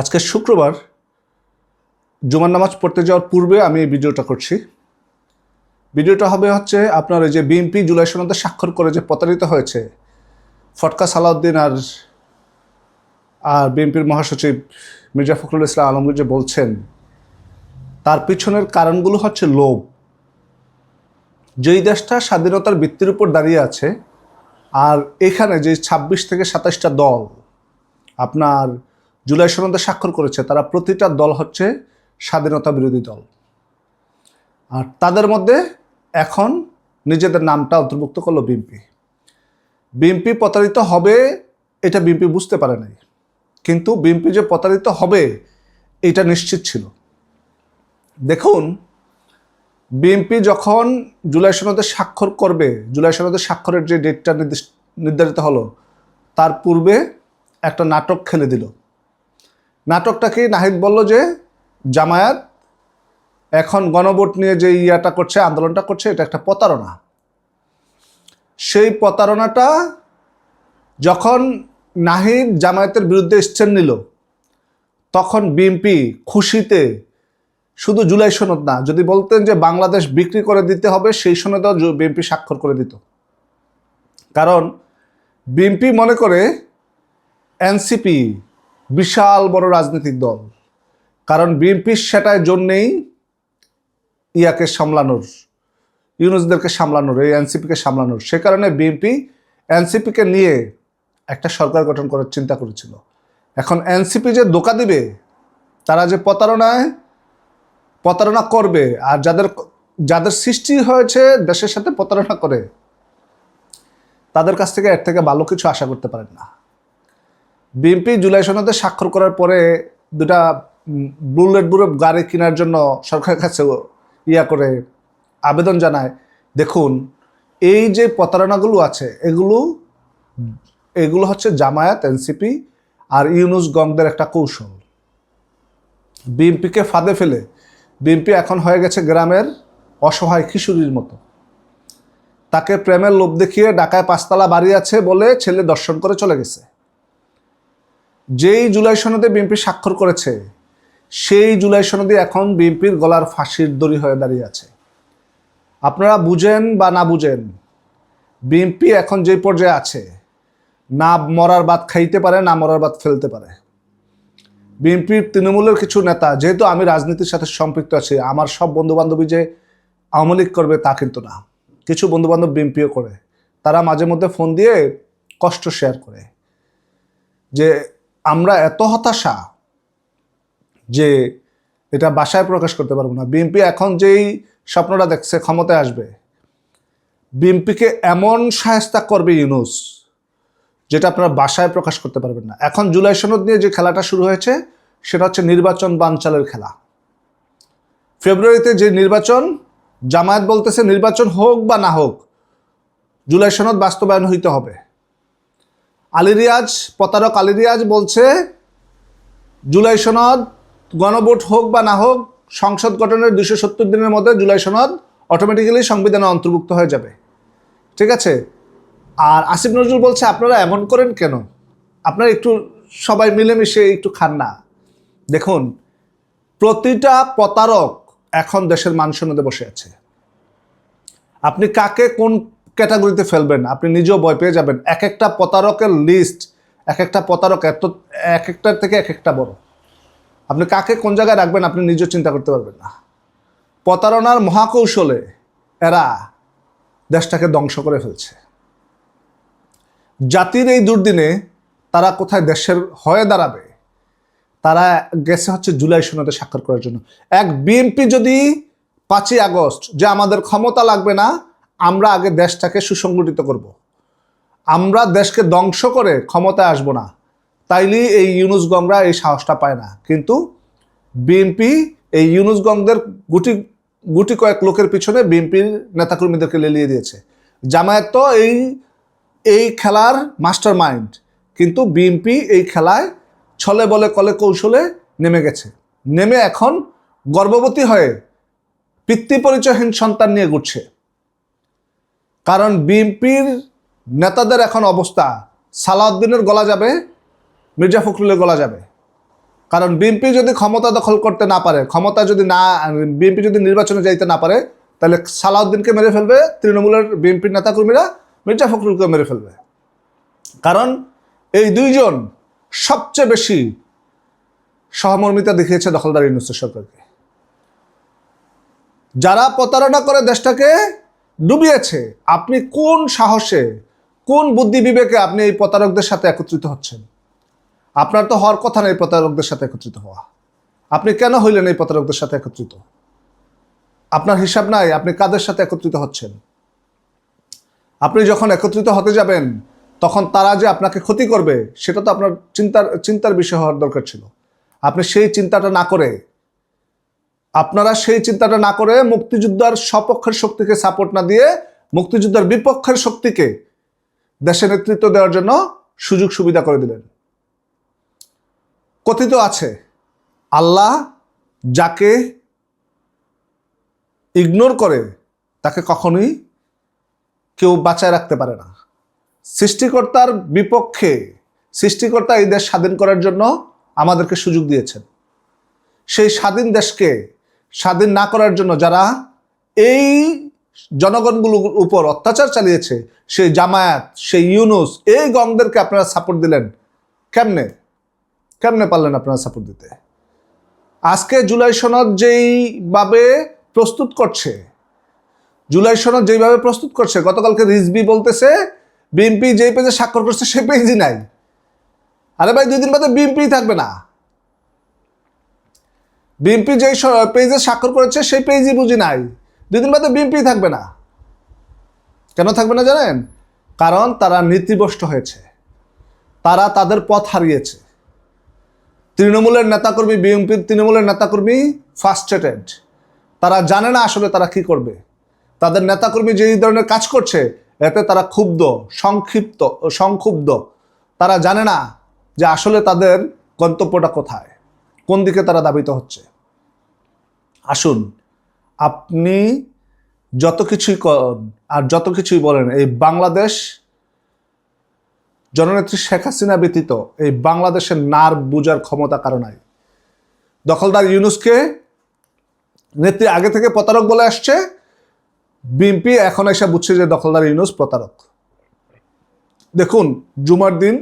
আজকে শুক্রবার জুমার নামাজ পড়তে যাওয়ার পূর্বে আমি এই ভিডিওটা করছি। ভিডিওটা হবে হচ্ছে আপনার এই যে বিএনপি জুলাই সনদে স্বাক্ষর করে যে প্রতারিত হয়েছে ফটকা সালাউদ্দিন আর আর বিএনপির মহাসচিব মির্জা ফখরুল ইসলাম আলমগীর যে বলছেন, তার পিছনের কারণগুলো হচ্ছে লোভ। যেই দেশটা স্বাধীনতার ভিত্তির উপর দাঁড়িয়ে আছে, আর এখানে যে ছাব্বিশ থেকে সাতাশটা দল, আপনার জুলাই সনদে স্বাক্ষর করেছে, তারা প্রতিটা দল হচ্ছে স্বাধীনতা বিরোধী দল। আর তাদের মধ্যে এখন নিজেদের নামটা অন্তর্ভুক্ত করল বিএনপি। বিএনপি প্রতারিত হবে, এটা বিএনপি বুঝতে পারে নাই। কিন্তু বিএনপি যে প্রতারিত হবে, এটা নিশ্চিত ছিল। দেখুন, বিএনপি যখন জুলাই সনদে স্বাক্ষর করবে, জুলাই সনদে স্বাক্ষরের যে ডেটটা নির্ধারিত হলো, তার পূর্বে একটা নাটক খেলে দিল। নাটকটাকে নাহিদ বলল যে, জামায়াত এখন গণভোট নিয়ে যে ইয়াটা করছে, আন্দোলনটা করছে, এটা একটা প্রতারণা। সেই প্রতারণাটা যখন নাহিদ জামায়াতের বিরুদ্ধে স্ট্যান্ড নিল, তখন বিএনপি খুশিতে শুধু জুলাই সনদ না, যদি বলতেন যে বাংলাদেশ বিক্রি করে দিতে হবে, সেই সনদেও বিএনপি স্বাক্ষর করে দিত। কারণ বিএনপি মনে করে এনসিপি বিশাল বড় রাজনৈতিক দল। কারণ বিএনপির সেটার জন্যেই ইয়াকে সামলানোর, ইউনুসদেরকে সামলানোর, এই এনসিপিকে সামলানোর। সে কারণে বিএনপি এনসিপিকে নিয়ে একটা সরকার গঠন করার চিন্তা করেছিল। এখন এনসিপি যে দোকা দিবে, তারা যে প্রতারণায় প্রতারণা করবে, আর যাদের যাদের সৃষ্টি হয়েছে দেশের সাথে প্রতারণা করে, তাদের কাছ থেকে এর থেকে ভালো কিছু আশা করতে পারেন না। বিএনপি জুলাই সনদে স্বাক্ষর করার পরে দুটা বুলেট বুড়ো গাড়ি কেনার জন্য সরকারের কাছে ইয়া করে আবেদন জানায়। দেখুন, এই যে প্রতারণাগুলো আছে, এগুলো এগুলো হচ্ছে জামায়াত, এনসিপি আর ইউনুস গংদের একটা কৌশল। বিএনপিকে ফাঁদে ফেলে, বিএনপি এখন হয়ে গেছে গ্রামের অসহায় কিশোরীর মতো। তাকে প্রেমের লোভ দেখিয়ে ঢাকায় পাঁচতলা বাড়ি আছে বলে ছেলে দর্শন করে চলে গেছে। যেই জুলাই সনদে বিএনপি স্বাক্ষর করেছে, সেই জুলাই সনদে এখন বিএনপির গলার ফাঁসির দড়ি হয়ে দাঁড়িয়ে আছে। আপনারা বুঝেন বা না বুঝেন, বিএনপি এখন যে পর্যায়ে আছে, না মরার বাদ খাইতে পারে, না মরার বাদ ফেলতে পারে। বিএনপির তৃণমূলের কিছু নেতা, যেহেতু আমি রাজনীতির সাথে সম্পৃক্ত আছি, আমার সব বন্ধুবান্ধবী যে আওয়ামী লীগ করবে তা কিন্তু না। কিছু বন্ধুবান্ধব বিএনপিও করে, তারা মাঝে মধ্যে ফোন দিয়ে কষ্ট শেয়ার করে। যে আমরা এত হতাশা যে এটা বাসায় প্রকাশ করতে পারব না। বিএনপি এখন যেই স্বপ্নটা দেখছে, ক্ষমতায় আসবে, বিএনপিকে এমন সাহেস্তা করবে ইউনুস যেটা আপনারা বাসায় প্রকাশ করতে পারবেন না। এখন জুলাই সনদ নিয়ে যে খেলাটা শুরু হয়েছে, সেটা হচ্ছে নির্বাচন বানচালের খেলা। ফেব্রুয়ারিতে যে নির্বাচন, জামায়াত বলতেছে নির্বাচন হোক বা না হোক, জুলাই সনদ বাস্তবায়ন হইতে হবে। আলিরিয়াজ প্রতারক আলিরিয়াজ বলছে, জুলাই সনদ গণভোট হোক বা না হোক, সংসদ গঠনের দুশো সত্তর দিনের মধ্যে জুলাই সনদ অটোমেটিক্যালি সংবিধানে অন্তর্ভুক্ত হয়ে যাবে। ঠিক আছে? আর আসিফ নজরুল বলছে, আপনারা এমন করেন কেন? আপনারা একটু সবাই মিলেমিশে একটু খান না। দেখুন, প্রতিটা প্রতারক এখন দেশের মান সনদে বসে আছে। আপনি কাকে কোন ক্যাটাগরিতে ফেলবেন, আপনি নিজেও ভয় পেয়ে যাবেন। এক একটা প্রতারকের লিস্ট এক একটা প্রতারক এত, এক একটার থেকে এক একটা বড়। আপনি কাকে কোন জায়গায় রাখবেন আপনি নিজেও চিন্তা করতে পারবেন না। প্রতারণার মহাকৌশলে এরা দেশটাকে ধ্বংস করে ফেলছে। জাতির এই দুর্দিনে তারা কোথায় দেশের হয়ে দাঁড়াবে, তারা গেছে হচ্ছে জুলাই সনদে স্বাক্ষর করার জন্য। এক বিএনপি যদি পাঁচই আগস্ট, যে আমাদের ক্ষমতা লাগবে না আমরা আগে দেশটাকে সুসংগঠিত করব। আমরা দেশকে ধ্বংস করে ক্ষমতায় আসব না। তাইলেই এই ইউনুস গংরা এই সাহসটা পায় না। কিন্তু বিএনপি এই ইউনুস গংদের গুটি গুটি কয়েক লোকের পিছনে বিএনপির নেতাকর্মীদেরকে লেলিয়ে দিয়েছে। জামায়াত তো এই এই খেলার মাস্টার মাইন্ড কিন্তু বিএনপি এই খেলায় ছলে বলে কলে কৌশলে নেমে গেছে। নেমে এখন গর্ভবতী হয়ে পিতৃ পরিচয়হীন সন্তান নিয়ে ঘুরছে। কারণ বিএনপির নেতাদের এখন অবস্থা, সালাউদ্দিনের গলা যাবে, মির্জা ফখরুলের গলা যাবে। কারণ বিএনপি যদি ক্ষমতা দখল করতে না পারে, ক্ষমতা যদি না, বিএনপি যদি নির্বাচনে যাইতে না পারে, তাহলে সালাউদ্দিনকে মেরে ফেলবে, তৃণমূলের বিএনপির নেতাকর্মীরা মির্জা ফখরুলকে মেরে ফেলবে। কারণ এই দুইজন সবচেয়ে বেশি সহমর্মিতা দেখিয়েছে দখলদার ইউনুসের সরকারকে। যারা প্রতারণা করে দেশটাকে ডুবিয়েছে। আপনি কোন সাহসে, কোন বুদ্ধি বিবেকে আপনি এই প্রতারকদের সাথে একত্রিত হচ্ছেন? আপনার তো হওয়ার কথা নেই প্রতারকদের সাথে একত্রিত হওয়া। আপনি কেন হইলেন এই প্রতারকদের সাথে একত্রিত? আপনার হিসাব নাই, আপনি কাদের সাথে একত্রিত হচ্ছেন? আপনি যখন একত্রিত হতে যাবেন, তখন তারা যে আপনাকে ক্ষতি করবে, সেটা তো আপনার চিন্তার চিন্তার বিষয় হওয়ার দরকার ছিল। আপনি সেই চিন্তাটা না করে আপনারা সেই চিন্তাটা না করে মুক্তিযোদ্ধার সপক্ষের শক্তিকে সাপোর্ট না দিয়ে মুক্তিযোদ্ধার বিপক্ষের শক্তিকে দেশে নেতৃত্ব দেওয়ার জন্য সুযোগ সুবিধা করে দিলেন। কথিত আছে, আল্লাহ যাকে ইগনোর করে, তাকে কখনোই কেউ বাঁচায় রাখতে পারে না। সৃষ্টিকর্তার বিপক্ষে সৃষ্টিকর্তা এই দেশ স্বাধীন করার জন্য আমাদেরকে সুযোগ দিয়েছেন। সেই স্বাধীন দেশকে স্বাধীন না করার জন্য যারা এই জনগণগুলোর উপর অত্যাচার চালিয়েছে, সেই জামায়াত, সেই ইউনুস, এই গংদেরকে আপনারা সাপোর্ট দিলেন। কেমনে? কেমনে পারলেন আপনারা সাপোর্ট দিতে? আজকে জুলাই সনদ যেইভাবে প্রস্তুত করছে, জুলাই সনদ যেইভাবে প্রস্তুত করছে, গতকালকে রিজবি বলতেছে, বিএনপি যেই পেজে স্বাক্ষর করছে সেই পেজই নাই। আরে ভাই, দুই দিন বাদে বিএনপি থাকবে না। বিএনপি যেই পেজে স্বাক্ষর করেছে, সেই পেজই বুঝি নাই। দুই দিন বাদে বিএনপি থাকবে না। কেন থাকবে না জানেন? কারণ তারা নীতিভ্রষ্ট হয়েছে। তারা তাদের পথ হারিয়েছে। তৃণমূলের নেতাকর্মী বিএনপির তৃণমূলের নেতাকর্মী ফার্স্ট্রেটেড তারা জানে না আসলে তারা কি করবে। তাদের নেতাকর্মী যেই ধরনের কাজ করছে, এতে তারা ক্ষুব্ধ, সংক্ষিপ্ত, সংক্ষুব্ধ। তারা জানে না যে আসলে তাদের গন্তব্যটা কোথায়, কোন দিকে তারা দাবিত হচ্ছে। আসুন, আপনি যত কিছুই আর যত কিছুই বলেন, এই বাংলাদেশ জননেত্রী শেখ হাসিনা ব্যতীত এই বাংলাদেশের নার বুঝার ক্ষমতা কারও নাই। দখলদার ইউনুসকে নেত্রী আগে থেকে প্রতারক বলে আসছে, বিএনপি এখন এসে বুঝছে যে দখলদার ইউনুস প্রতারক। দেখুন, জুমার দিন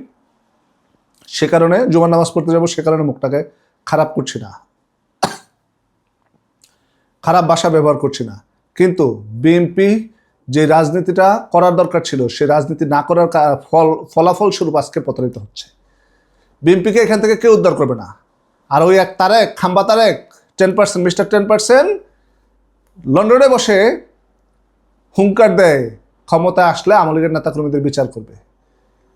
সে কারণে, জুমার নামাজ পড়তে যাব সে কারণে মুখটাকে খারাপ করছি না। খারাপ ভাষা ব্যবহার করছি না। কিন্তু বিএনপি যে রাজনীতিটা করার দরকার ছিল, সে রাজনীতি না করার ফল, ফলাফল স্বরূপ আজকে প্রতারিত হচ্ছে। বিএনপিকে এখান থেকে কেউ উদ্ধার করবে না। আর ওই এক তারেক, খাম্বা Tarique ten percent mister ten percent লন্ডনে বসে হুঙ্কার দেয় ক্ষমতা আসলে আওয়ামী লীগের নেতাকর্মীদের বিচার করবে।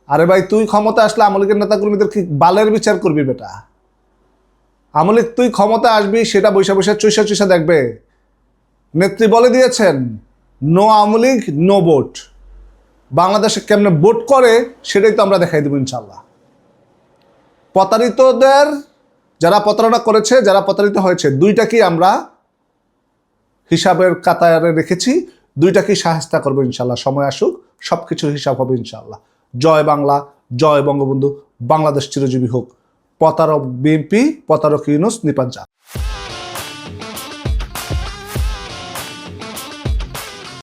আরে ভাই, তুই ক্ষমতা আসলে আওয়ামী লীগের নেতাকর্মীদের কি বালের বিচার করবি বেটা? আওয়ামী লীগ তুই ক্ষমতা আসবি, সেটা বৈশা বৈশা চুইসা চুইসা দেখবে। নেত্রী বলে দিয়েছেন, no Awami League, no vote. বাংলাদেশে কেমনে ভোট করে, সেটাই তো আমরা দেখাই দেবো ইনশাল্লাহ প্রতারিতদের, যারা প্রতারণা করেছে, যারা প্রতারিত হয়েছে দুইটাকেই আমরা হিসাবের কাতারে রেখেছি? দুইটাকেই সাহায্য করব ইনশাল্লাহ সময় আসুক সব কিছুর হিসাব হবে ইনশাল্লাহ জয় বাংলা, জয় বঙ্গবন্ধু, বাংলাদেশ চিরজীবী হোক। প্রতারক বিএনপি প্রতারক ইউনুস নিপাঞ্জা।